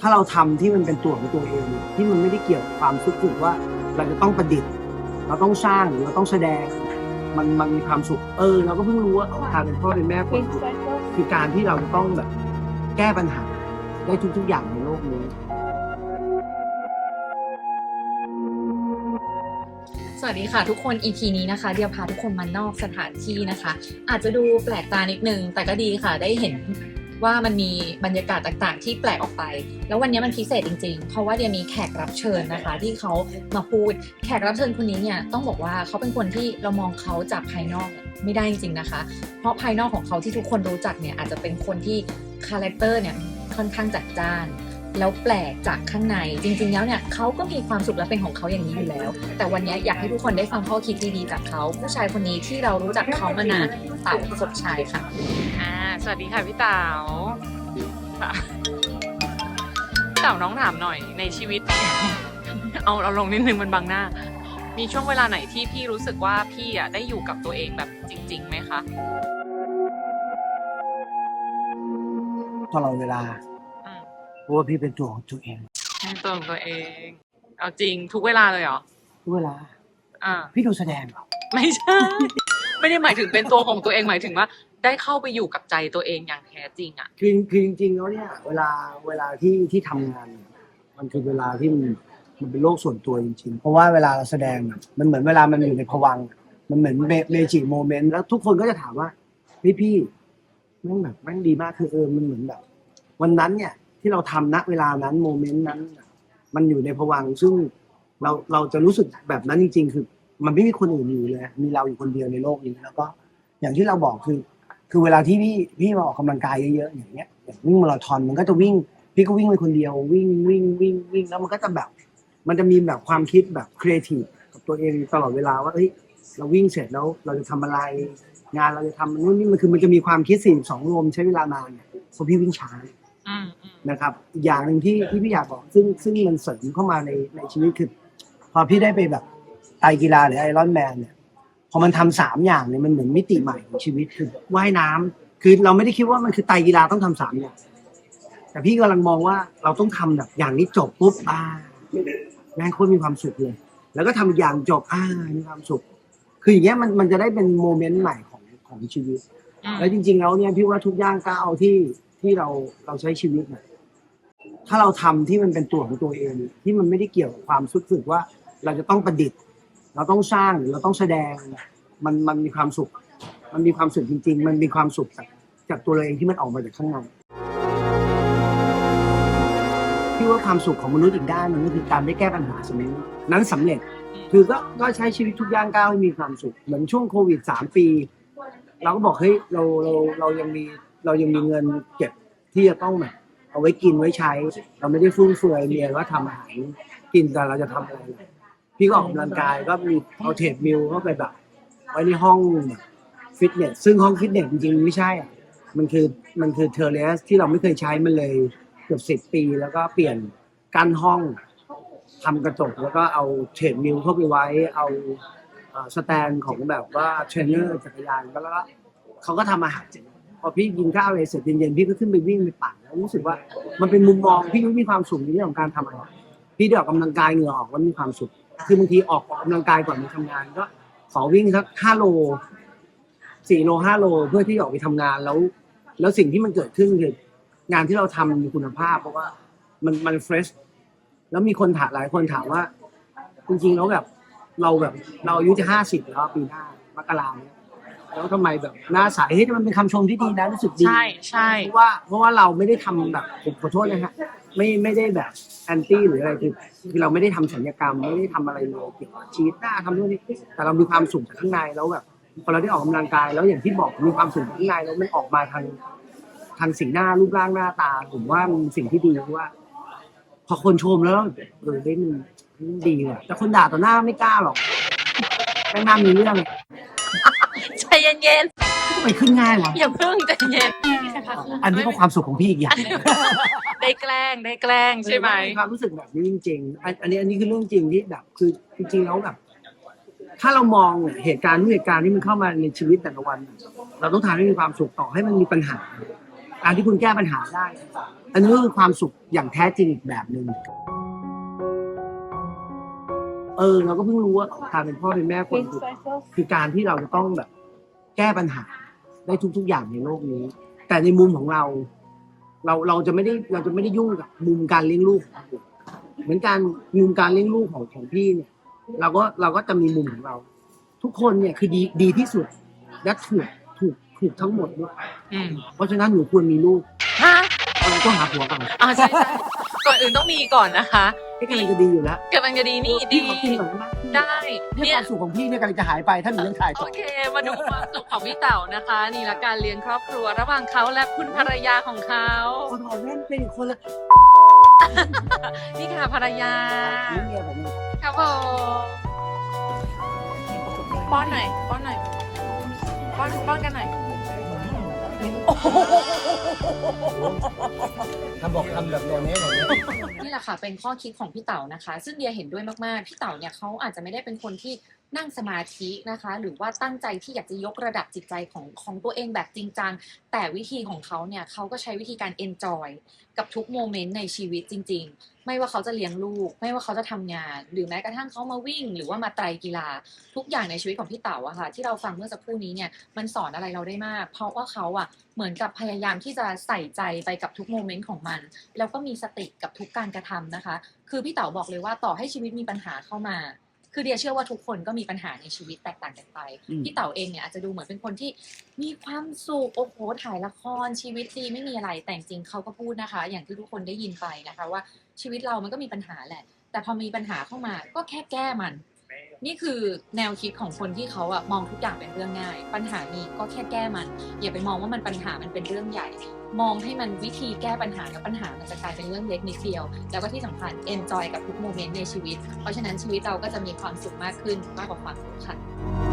ถ้าเราทำที่มันเป็นตัวของตัวเอง ที่มันไม่ได้เกี่ยวกับความสึกว่าเราจะต้องประดิษฐ์ เราต้องสร้างหรือเราต้องแสดง มันมันมีความสุขเออ เราก็เพิ่งรู้ว่าการเป็นพ่อเป็นแม่คนคือการที่เราจะต้องแบบ แก้ปัญหาได้ทุก ๆ อย่างในโลกนี้สวัสดีค่ะทุกคน EP นี้นะคะเดี๋ยวพาทุกคนมานอกสถานที่นะคะ อาจจะดูแปลกตานิดนึง แต่ก็ดีค่ะได้เห็น ว่ามันมีบรรยากาศต่างๆ ที่แปลกออกไป แล้ววันนี้มันพิเศษจริงๆ เพราะว่าเดียมีแขกรับเชิญนะคะ ที่เขามาพูด แขกรับเชิญคนนี้เนี่ยต้องบอกว่าเขาเป็นคนที่เรามองเขาจากภายนอกไม่ได้จริงๆนะคะ เพราะภายนอกของเขาที่ทุกคนรู้จักเนี่ยอาจจะเป็นคนที่คาแรคเตอร์เนี่ยค่อนข้างจัดจ้าน แล้วแปลกจากข้างในจริง ๆ แล้วเนี่ยเขาก็มีความสุขและเป็นของเขาอย่างนี้อยู่แล้ว แต่วันนี้อยากให้ทุกคนได้ฟังข้อคิดดีๆจากเขา ผู้ชายคนนี้ที่เรารู้จักเขามานานเต่าสดชายค่ะอ่าสวัสดีค่ะพี่เต๋าค่ะพี่เต๋าน้องถามหน่อยในชีวิต เอาเอาลงนิดนึงมันบังหน้า มีช่วงเวลาไหนที่พี่รู้สึกว่าพี่อะได้อยู่กับตัวเองแบบจริงๆไหมคะตลอดเวลาอืมเพ ราะว่าพี่เป็นตัวของตัวเองในตัวของตัวเอง เอาจริงทุกเวลาเลยเหรอทุกเวลา อ่า พี่ดูแสดงเหรอไม่ใช่ ไม่ได้หมายถึงเป็นตัวของตัวเองหมายถึงว่า ได้เข้าไปอยู่กับใจตัวเองอย่างแท้จริงอะ คือคือจริงๆแล้วเนี่ยเวลาเวลาที่ที่ทำงานเนี่ยมันคือเวลาที่มันมันเป็นโลกส่วนตัวจริงๆ เพราะว่าเวลาเราแสดงอะมันเหมือนเวลามันอยู่ในภวังค์อะมันเหมือนเมจิโมเมนต์แล้วทุกคนก็จะถามว่าพี่พี่แม่งแบบแม่งดีมากคือเออมันเหมือนแบบ วันนั้นเนี่ย ที่เราทำณเวลานั้นโมเมนต์นั้น มันอยู่ในภวังค์ซึ่งเราเราจะรู้สึกแบบนั้นจริง ๆ คือ มันไม่มีคนอื่นอยู่เลย มีเราอยู่คนเดียวในโลกนี้แล้วก็ อย่างที่เราบอกคือ คือเวลาที่พี่พี่มาออกกำลังกายเยอะๆอย่างเงี้ยอย่างวิ่งมาราธอนมันก็จะวิ่ง พี่ก็วิ่งไปคนเดียว วิ่งวิ่งวิ่งวิ่งแล้วมันก็จะแบบ มันจะมีแบบความคิดแบบครีเอทีฟกับตัวเองตลอดเวลาว่าเอ้ยเราวิ่งเสร็จแล้วเราจะทำอะไรงานเราจะทำนู่นนี่มันคือมันจะมีความคิดสี่สองรวมใช้เวลานานเนี่ยเพราะพี่วิ่งช้า นะครับอีกอย่างหนึ่งที่ที่พี่อยากบอกซึ่งซึ่งมันเสริมเข้ามาในในชีวิตคือพอพี่ได้ไปแบบไตรกีฬาหรือไอรอนแมนเนี่ยพอมันทำสามอย่างเนี่ยมันเหมือนมิติใหม่ของชีวิตคือว่ายน้ำคือเราไม่ได้คิดว่ามันคือไตรกีฬาต้องทำสามอย่างแต่พี่กำลังมองว่าเราต้องทำแบบอย่างนี้จบปุ๊บอ่าแม่งโคตรมีความสุขเลย แล้วก็ทำอีกอย่างจบอ่ามีความสุข คืออย่างเงี้ยมันมันจะได้เป็นโมเมนต์ใหม่ของของชีวิตอืมแล้วจริง ๆ แล้วเนี่ยพี่ว่าทุกย่างก้าวที่ ที่เราเราใช้ชีวิตเนี่ยถ้าเราทำที่มันเป็นตัวของตัวเอง ที่มันไม่ได้เกี่ยวกับความรู้สึกว่า เราจะต้องประดิษฐ์ เราต้องสร้างหรือเราต้องแสดง มันมันมีความสุข มันมีความสุขจริง ๆ มันมีความสุขจากจากตัวเราเองที่มันออกมาจากข้างในพี่ว่าความสุขของมนุษย์อีกด้านหนึงก็คือการได้แก้ปัญหาสำเร็จนั้นสำเร็จ คือก็ก็ใช้ชีวิตทุกย่างก้าวให้มีความสุข เหมือนช่วงโควิดสามปี เราก็บอกเฮ้ยเราเราเรายังมี เรายังมีเงินเก็บที่จะต้องแบบเอาไว้กินไว้ใช้ เราไม่ได้ฟุ่มเฟือยเมียว่าทำอาหารกินแต่เราจะทำอะไรพี่ก็ออกกำลังกายก็มีเอาเทรดมิลเข้าไปแบบ ไว้ในห้องฟิตเนสซึ่งห้องฟิตเนสจริงๆไม่ใช่อะมันคือมันคือเทอร์เลสที่เราไม่เคยใช้มันเลยเกือบสิบปีแล้วก็เปลี่ยนกั้นห้องทำกระจกแล้วก็เอาเทรดมิลเข้าไปไว้ เอาอ่อสแตนของแบบว่าเทรนเนอร์จักรยานแล้วก็เขาก็ทำอาหารเสร็จ พอพี่กินข้าวอะไรเสร็จเย็นๆพี่ก็ขึ้นไปวิ่งไปปั่นแล้วรู้สึกว่า มันเป็นมุมมองพี่มีความสุขในเรื่องของการทำอาหารพี่ได้ออกกำลังกายเหงื่อออกแล้วมีความสุข คือบางทีออกกำลังกายก่อนมาทำงานก็ขอวิ่งสักห้าโลสี่โลห้าโลเพื่อที่ออกไปทำงานแล้ว แล้วสิ่งที่มันเกิดขึ้นคืองานที่เราทำมีคุณภาพ เพราะว่ามันมันเฟรชแล้วมีคนถามหลายคนถามว่า จริงๆแล้วแบบเราแบบเราอายุจะห้าสิบแล้วปีหน้ามกราเนี่ย แล้วทำไมแบบหน้าใสเฮ้ยมันเป็นคำชมที่ดีนะรู้สึกดี ใช่ใช่ เพราะว่าเพราะว่าเราไม่ได้ทำแบบผมขอโทษนะฮะไม่ไม่ได้แบบแอนตี้หรืออะไรคือคือเราไม่ได้ทำศัลยกรรม ไม่ได้ทำอะไรเลยเกี่ยวกับชีวิตหน้าทำนู่นนี่แต่เรามีความสุขจากข้างในแล้วแบบพอเราได้ออกกำลังกายแล้วอย่างที่บอกมีความสุขจากข้างในแล้วมันออกมาทางทางสีหน้ารูปร่างหน้าตา ผมว่ามันสิ่งที่ดีเพราะว่า พอคนชมแล้วเออได้มันมันดีเลยแต่คนด่าต่อหน้าไม่กล้าหรอกแม่งหน้ามีเรื่องใจ เย็นทำไมขึ้นง่ายวะๆอย่าเพิ่งใจเย็นอันนี้ก็ความสุขของพี่อีกอย่างได้แกล้งได้แกล้งใช่ไหมความรู้สึกแบบนี้จริงๆอันอันนี้อันนี้คือเรื่องจริงที่แบบคือจริงๆแล้วแบบถ้าเรามองเหตุการณ์ทุกเหตุการณ์ที่มันเข้ามาในชีวิตแต่ละวัน เราต้องทำให้มีความสุขต่อให้มันมีปัญหา การที่คุณแก้ปัญหาได้ อันนี้คือความสุขอย่างแท้จริงอีกแบบหนึ่งเออเราก็เพิ่งรู้ว่าการเป็นพ่อเป็นแม่คนคือคือการที่เราจะต้องแบบ แก้ปัญหาได้ทุก ๆ อย่างในโลกนี้ แต่ในมุมของเรา เราเราจะไม่ได้เราจะไม่ได้ยุ่งกับมุมการเลี้ยงลูกของเราเหมือนการมุมการเลี้ยงลูกของของพี่เนี่ย เราก็เราก็จะมีมุมของเรา ทุกคนเนี่ยคือดีดีที่สุดและถูกถูกถูกทั้งหมดด้วยอืมเพราะฉะนั้นหนูควรมีลูกฮะเราต้องหาผัวก่อนอ่าใช่ใช่ก่อนอื่นต้องมีก่อนนะคะพี่กำลังจะดีอยู่แล้วกำลังจะดีนี่ดี พี่ขอกินก่อนได้ไหม ได้ เนี่ยเนี่คายมสุขของพี่เนี่ยกำลังจะหายไปถ้าหนูยังถ่ายโอต่อเค มาดูความสุขของพี่เต่านะคะ นี่ละการเลี้ยงครอบครัว ระหว่างเขาและคุณภรรยาของเขาพอถอดแว่นเป็นอีกคนละนี่ค่ะภรรยา นี่เมียผมครับผมป้อนหน่อยป้อนหน่อยป้อนป้อนกันหน่อย ทำบอกทำแบบโนเน่แบบนี้นี่แหละค่ะเป็นข้อคิดของพี่เต๋านะคะ ซึ่งเดียเห็นด้วยมากๆ พี่เต๋าเนี่ยเขาอาจจะไม่ได้เป็นคนที่ นั่งสมาธินะคะ หรือว่าตั้งใจที่อยากจะยกระดับจิตใจของของตัวเองแบบจริงจังแต่วิธีของเขาเนี่ยเขาก็ใช้วิธีการ enjoy กับทุกโมเมนต์ในชีวิตจริง ๆ ไม่ว่าเขาจะเลี้ยงลูก ไม่ว่าเขาจะทำงาน หรือแม้กระทั่งเขามาวิ่ง หรือว่ามาไตรกีฬา ทุกอย่างในชีวิตของพี่เต๋าอะค่ะ ที่เราฟังเมื่อสักครู่นี้เนี่ยมันสอนอะไรเราได้มาก เพราะว่าเขาอะเหมือนกับพยายามที่จะใส่ใจไปกับทุกโมเมนต์ของมัน แล้วก็มีสติกับทุกการกระทำนะคะ คือพี่เต๋าบอกเลยว่าต่อให้ชีวิตมีปัญหาเข้ามา คือเดียเชื่อว่าทุกคนก็มีปัญหาในชีวิตแตกต่างกันไปอืมพี่เต๋าเองเนี่ยอาจจะดูเหมือนเป็นคนที่มีความสุขโอ้โหถ่ายละครชีวิตดีไม่มีอะไรแต่จริงๆเขาก็พูดนะคะ อย่างที่ทุกคนได้ยินไปนะคะว่าชีวิตเรามันก็มีปัญหาแหละ แต่พอมีปัญหาเข้ามาก็แค่แก้มัน นี่คือแนวคิดของคนที่เขาอะมองทุกอย่างเป็นเรื่องง่าย ปัญหามีก็แค่แก้มัน อย่าไปมองว่ามันปัญหามันเป็นเรื่องใหญ่ มองให้มันวิธีแก้ปัญหากับปัญหามันจะกลายเป็นเรื่องเล็กนิดเดียว แล้วก็ที่สำคัญ enjoy กับทุกโมเมนต์ในชีวิต เพราะฉะนั้นชีวิตเราก็จะมีความสุขมากขึ้นมากกว่าความทุกข์ค่ะ